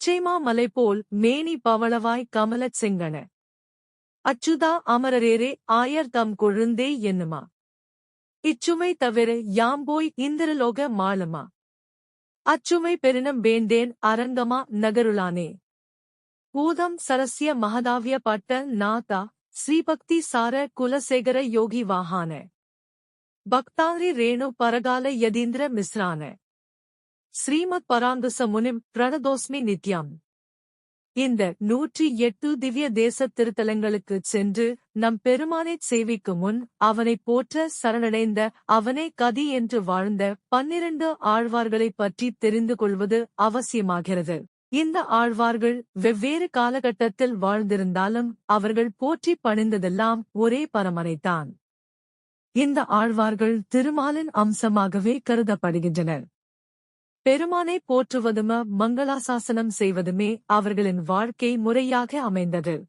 பச்சைமா மலை போல் மேனி பவளவாய் கமலச் செங்கன. அச்சுதா அமரரேரே ஆயர் தம் கொழுந்தே என்னுமா? இச்சுமை தவிர யாம்போய் இந்திரலோக மாளுமா அச்சுமை பெருனம் வேண்டேன் அரங்கமா நகருளானே? பூதம் சரஸ்ய மகதாவிய பட்ட நாதா ஸ்ரீபக்தி சார குலசேகர யோகி வாஹான? பக்தாரி ரேணு பரகால யதீந்திர மிஸ்ரான? ஸ்ரீமத் பராந்தச முனிம் பிரணதோஸ்மி நித்யம். இந்த நூற்றி எட்டு திவ்ய தேச திருத்தலங்களுக்கு சென்று நம் பெருமானைச் சேவிக்கும் முன் அவனைப் போற்ற சரணடைந்த அவனே கதி என்று வாழ்ந்த பன்னிரண்டு ஆழ்வார்களைப் பற்றி தெரிந்து கொள்வது அவசியமாகிறது. இந்த ஆழ்வார்கள் வெவ்வேறு காலகட்டத்தில் வாழ்ந்திருந்தாலும் அவர்கள் போற்றி பணிந்ததெல்லாம் ஒரே பரமனைத்தான் இந்த ஆழ்வார்கள் திருமாலின் அம்சமாகவே கருதப்படுகின்றனர். பெருமானை போற்றுவதும மங்களாசாசனம் செய்வதுமே அவர்களின் வாழ்க்கை முறையாக அமைந்தது.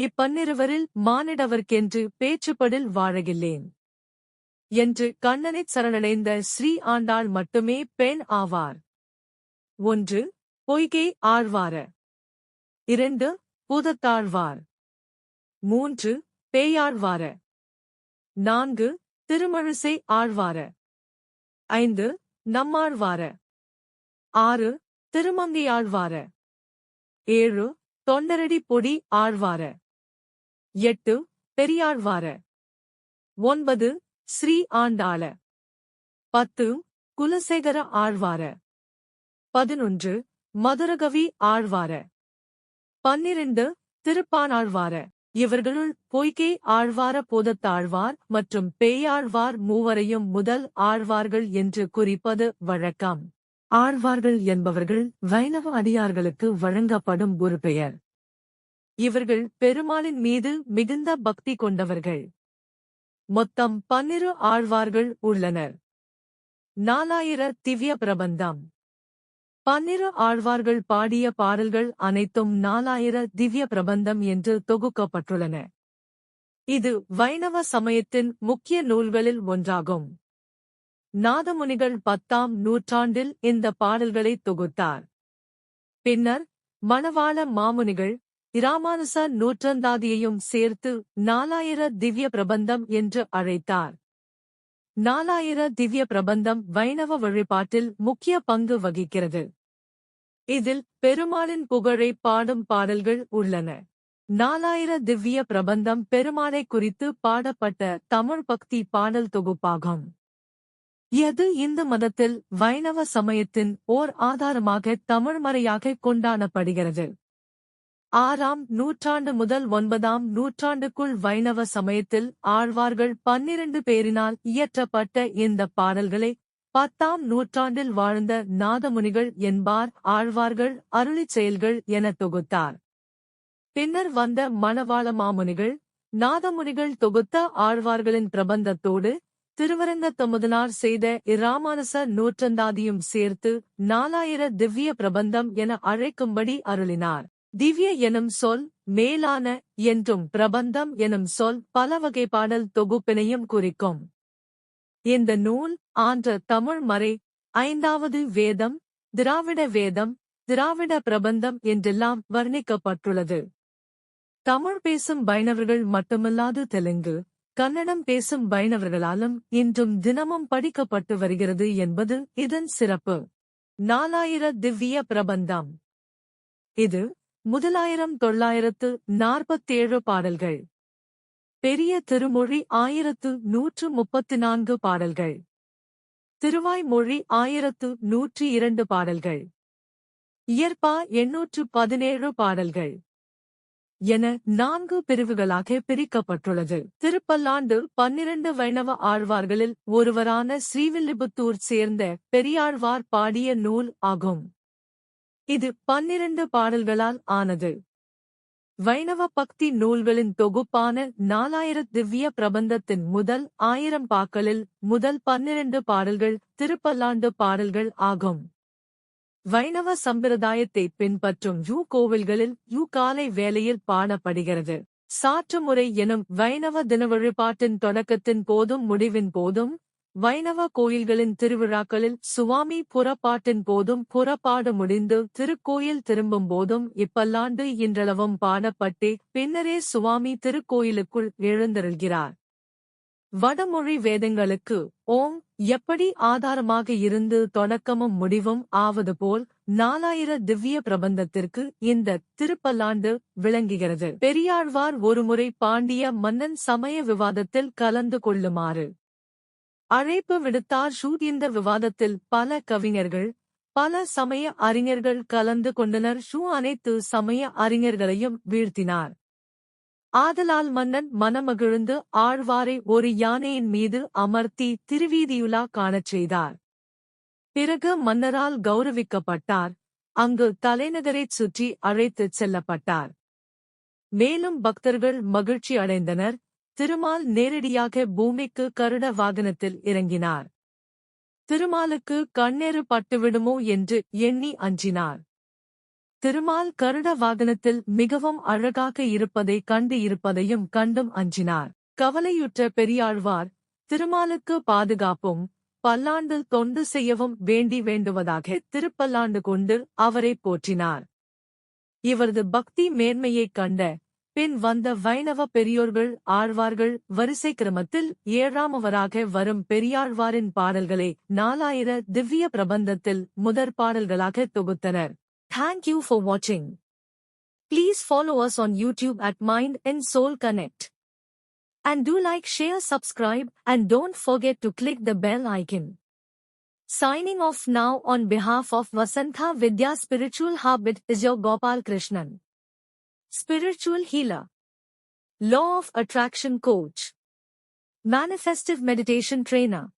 இப்பன்னிருவரில் மானிடவர்க்கென்று பேச்சுப்படில் வாழகில்லேன். என்று கண்ணனைச் சரணடைந்த ஸ்ரீ ஆண்டாள் மட்டுமே பெண் ஆவார். ஒன்று பொய்கை ஆழ்வார. இரண்டு பூதத்தாழ்வார். மூன்று பேயாழ்வார. நான்கு திருமழிசை ஆழ்வார. ஐந்து நம்மாழ்வார ஆறு திருமங்கையாழ்வார ஏழு தொண்டரடி பொடி ஆழ்வார எட்டு பெரியாழ்வார ஒன்பது ஸ்ரீ ஆண்டாள. பத்து குலசேகர ஆழ்வார பதினொன்று மதுரகவி ஆழ்வார பன்னிரண்டு திருப்பானாழ்வார இவர்களுள் பொய்கை ஆழ்வார போதத்தாழ்வார் மற்றும் பேயாழ்வார் மூவரையும் முதல் ஆழ்வார்கள் என்று குறிப்பது வழக்கம். ஆழ்வார்கள் என்பவர்கள் வைணவ அடியார்களுக்கு வழங்கப்படும் ஒரு பெயர். இவர்கள் பெருமாளின் மீது மிகுந்த பக்தி கொண்டவர்கள். மொத்தம் பன்னிரு ஆழ்வார்கள் உள்ளனர். நாலாயிர திவ்ய பிரபந்தம். பன்னிரு ஆழ்வார்கள் பாடிய பாடல்கள் அனைத்தும் நாலாயிர திவ்ய பிரபந்தம் என்று தொகுக்கப்பட்டுள்ளன. இது வைணவ சமயத்தின் முக்கிய நூல்களில் ஒன்றாகும். நாதமுனிகள் பத்தாம் நூற்றாண்டில் இந்த பாடல்களை தொகுத்தார். பின்னர் மணவாள மாமுனிகள் இராமானுச நூற்றந்தாதியையும் சேர்த்து நாலாயிர திவ்ய பிரபந்தம் என்று அழைத்தார். நாலாயிர திவ்ய பிரபந்தம் வைணவ வழிபாட்டில் முக்கிய பங்கு வகிக்கிறது. இதில் பெருமாளின் புகழை பாடும் பாடல்கள் உள்ளன. நாலாயிர திவ்ய பிரபந்தம் பெருமாளை குறித்து பாடப்பட்ட தமிழ் பக்தி பாடல் தொகுப்பாகும். எது இந்து மதத்தில் வைணவ சமயத்தின் ஓர் ஆதாரமாக தமிழ்மறையாக கொண்டாடப்படுகிறது? ஆறாம் நூற்றாண்டு முதல் ஒன்பதாம் நூற்றாண்டுக்குள் வைணவ சமயத்தில் ஆழ்வார்கள் பன்னிரண்டு பேரினால் இயற்றப்பட்ட இந்த பாடல்களை பத்தாம் நூற்றாண்டில் வாழ்ந்த நாதமுனிகள் என்பார் ஆழ்வார்கள் அருளிச் செயல்கள் என தொகுத்தார். பின்னர் வந்த மணவாள மாமுனிகள் நாதமுனிகள் தொகுத்த ஆழ்வார்களின் பிரபந்தத்தோடு திருவரங்கத்தமுதனார் செய்த இராமானுச நூற்றந்தாதியும் சேர்த்து நாலாயிர திவ்ய பிரபந்தம் என அழைக்கும்படி அருளினார். திவ்ய எனும் சொல் மேலான என்றும் பிரபந்தம் எனும் சொல் பல வகை பாடல் தொகுப்பினையும் குறிக்கும். இந்த நூல் ஆன்ற தமிழ் மறை ஐந்தாவது வேதம் திராவிட வேதம் திராவிட பிரபந்தம் என்றெல்லாம் வர்ணிக்கப்பட்டுள்ளது. தமிழ் பேசும் பைணவர்கள் மட்டுமல்லாது தெலுங்கு கன்னடம் பேசும் பைணவர்களாலும் இன்றும் தினமும் படிக்கப்பட்டு வருகிறது என்பது இதன் சிறப்பு. நாலாயிர திவ்ய பிரபந்தம். இது முதலாயிரம் தொள்ளாயிரத்து நாற்பத்தேழு பாடல்கள். பெரிய திருமொழி ஆயிரத்து நூற்று முப்பத்து நான்கு பாடல்கள். திருவாய்மொழி ஆயிரத்து நூற்றி இரண்டு பாடல்கள். இயற்பா எண்ணூற்று பதினேழு பாடல்கள். என நான்கு பிரிவுகளாக பிரிக்கப்பட்டுள்ளது. திருப்பல்லாண்டு பன்னிரண்டு வைணவ ஆழ்வார்களில் ஒருவரான ஸ்ரீவில்லிபுத்தூர் சேர்ந்த பெரியாழ்வார் பாடிய நூல் ஆகும். இது பன்னிரண்டு பாடல்களால் ஆனது. வைணவ பக்தி நூல்களின் தொகுப்பான நாலாயிர திவ்ய பிரபந்தத்தின் முதல் ஆயிரம் பாக்களில் முதல் பன்னிரண்டு பாடல்கள் திருப்பல்லாண்டு பாடல்கள் ஆகும். வைணவ சம்பிரதாயத்தை பின்பற்றும் யூ கோவில்களில் யூ காலை வேளையில் பாடப்படுகிறது. சாற்று முறை எனும் வைணவ தின வழிபாட்டின் தொடக்கத்தின் போதும் முடிவின் போதும் வைணவ கோயில்களின் திருவிழாக்களில் சுவாமி புறப்பாட்டின் போதும் புறப்பாடு முடிந்து திருக்கோயில் திரும்பும் போதும் இப்பல்லாண்டு இன்றளவும் பாடப்பட்டே பின்னரே சுவாமி திருக்கோயிலுக்குள் எழுந்தருள்கிறார். வடமொழி வேதங்களுக்கு ஓம் எப்படி ஆதாரமாக இருந்து தொடக்கமும் முடிவும் ஆவது போல் நாலாயிர திவ்ய பிரபந்தத்திற்கு இந்த திருப்பல்லாண்டு விளங்குகிறது. பெரியாழ்வார் ஒருமுறை பாண்டிய மன்னன் சமய விவாதத்தில் கலந்து கொள்ளுமாறு அழைப்பு விடுத்தார் ஷூட் இந்த விவாதத்தில் பல கவிஞர்கள் பல சமய அறிஞர்கள் கலந்து கொண்டனர். ஷூ அனைத்து சமய அறிஞர்களையும் வீழ்த்தினார். ஆதலால் மன்னன் மனமகிழ்ந்து ஆழ்வாரை ஒரு யானையின் மீது அமர்த்தி திருவீதியுலா காணச் செய்தார். பிறகு மன்னரால் கௌரவிக்கப்பட்டார். அங்கு தலைநகரைச் சுற்றி அழைத்துச் செல்லப்பட்டார். மேலும் பக்தர்கள் மகிழ்ச்சி அடைந்தனர் திருமால் நேரடியாக பூமிக்கு கருட வாகனத்தில் இறங்கினார். திருமாலுக்கு கண்ணேறு பட்டுவிடுமோ என்று எண்ணி அஞ்சினார். திருமால் கருட வாகனத்தில் மிகவும் அழகாக இருப்பதை கண்டு இருப்பதையும் கண்டும் அஞ்சினார். கவலையுற்ற பெரியாழ்வார் திருமாலுக்கு பாதுகாப்பும் பல்லாண்டு தொண்டு செய்யவும் வேண்டி வேண்டுவதாக திருப்பல்லாண்டு கொண்டு அவரை போற்றினார். இவரது பக்தி மேன்மையைக் கண்ட பின் வந்த வைணவ பெரியோர்கள் ஆழ்வார்கள் வரிசை கிரமத்தில் ஏழாமவராக வரும் பெரியாழ்வாரின் பாடல்களை நாலாயிர திவ்ய பிரபந்தத்தில் முதற் பாடல்களாக தொகுத்தனர் தேங்க் யூ ஃபார் வாட்சிங் please follow us on YouTube at mind and soul connect And do like, share, subscribe, and don't forget to click the bell icon. Signing off now on behalf of Vasantha Vidya Spiritual Habit is your Gopal Krishnan. Spiritual Healer. Law of Attraction Coach. Manifestive Meditation Trainer.